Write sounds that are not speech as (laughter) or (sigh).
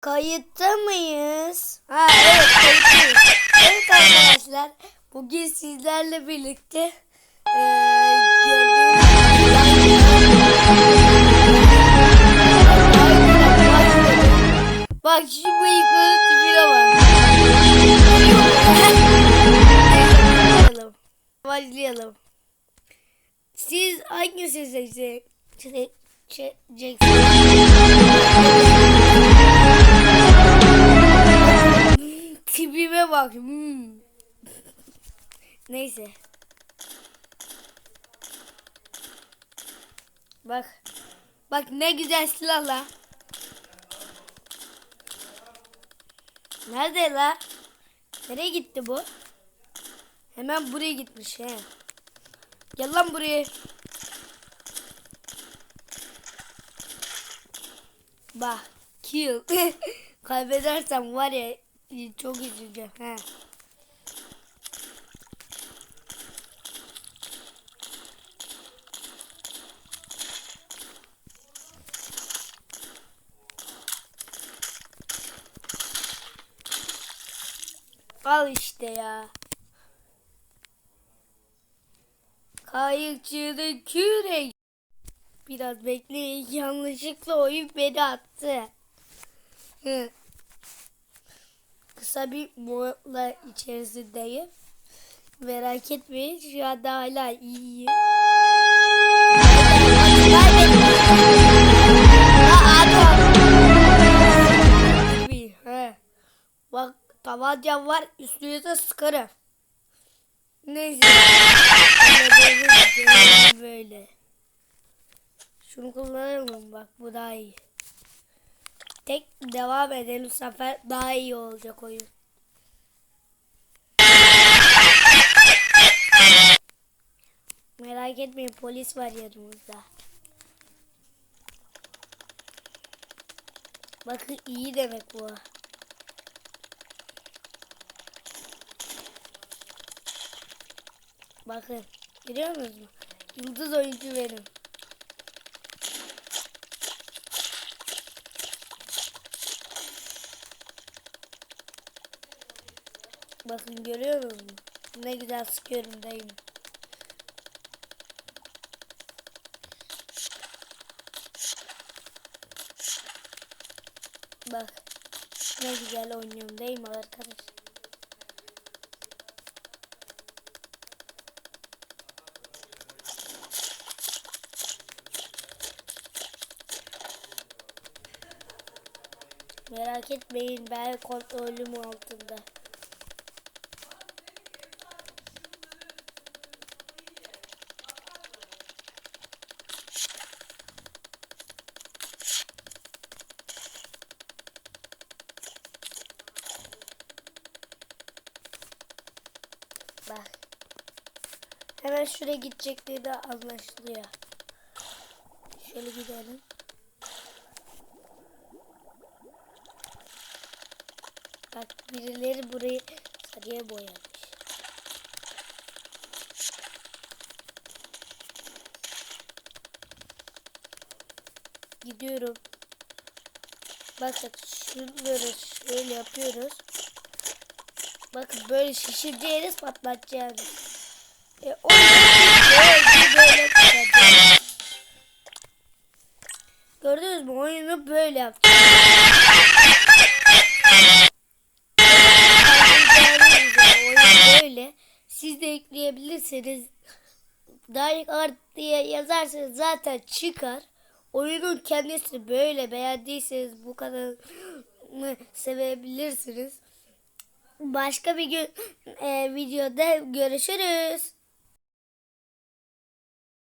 Kayıtta mıyız? Ha evet kayıttayız. Evet arkadaşlar bugün sizlerle birlikte eee gördüğünüz Bak şu bıyıkların tipine bak. Başlayalım. Başlayalım. Siz hangisini seçecek? Çe- Seçeceksiniz? Tipime bak. Hmm. Neyse. Bak. Bak ne güzel silahla. Nerede la? Nereye gitti bu? Hemen buraya gitmiş he. Gel lan buraya. Bak. Kill. (laughs) Kaybedersem var ya çok üzüleceğim. He. Al işte ya. Kayıkçının kürek. Biraz bekleyin. Yanlışlıkla oyun beni attı. Hı. Kısa bir mola içerisindeyim. Merak etmeyin. Şu anda hala iyiyim. Bak tabancam var üstüne de sıkarım. Neyse. Böyle. Şunu kullanalım bak bu daha iyi. Tek devam edelim sefer daha iyi olacak oyun. Merak etmeyin polis var yanımızda. Bakın iyi demek bu. Bakın görüyor musunuz? Yıldız oyuncu benim. Bakın görüyor musunuz? Ne güzel sıkıyorum mi? Bak ne güzel oynuyorum değil mi arkadaş? Merak etmeyin ben kontrolüm altında. Bak. Hemen şuraya gidecekleri de anlaşılıyor. Şöyle gidelim. Bak birileri burayı sarıya boyamış. Gidiyorum. Bakın şunları şöyle yapıyoruz. Bakın böyle şişireceğiniz patlatacağınız. E, o böyle böyle tutacağız. Gördünüz mü oyunu böyle oyun böyle. Siz de ekleyebilirseniz Direct Art diye yazarsanız zaten çıkar. Oyunun kendisi böyle beğendiyseniz bu kadarını sevebilirsiniz. Başka bir gün e, videoda görüşürüz.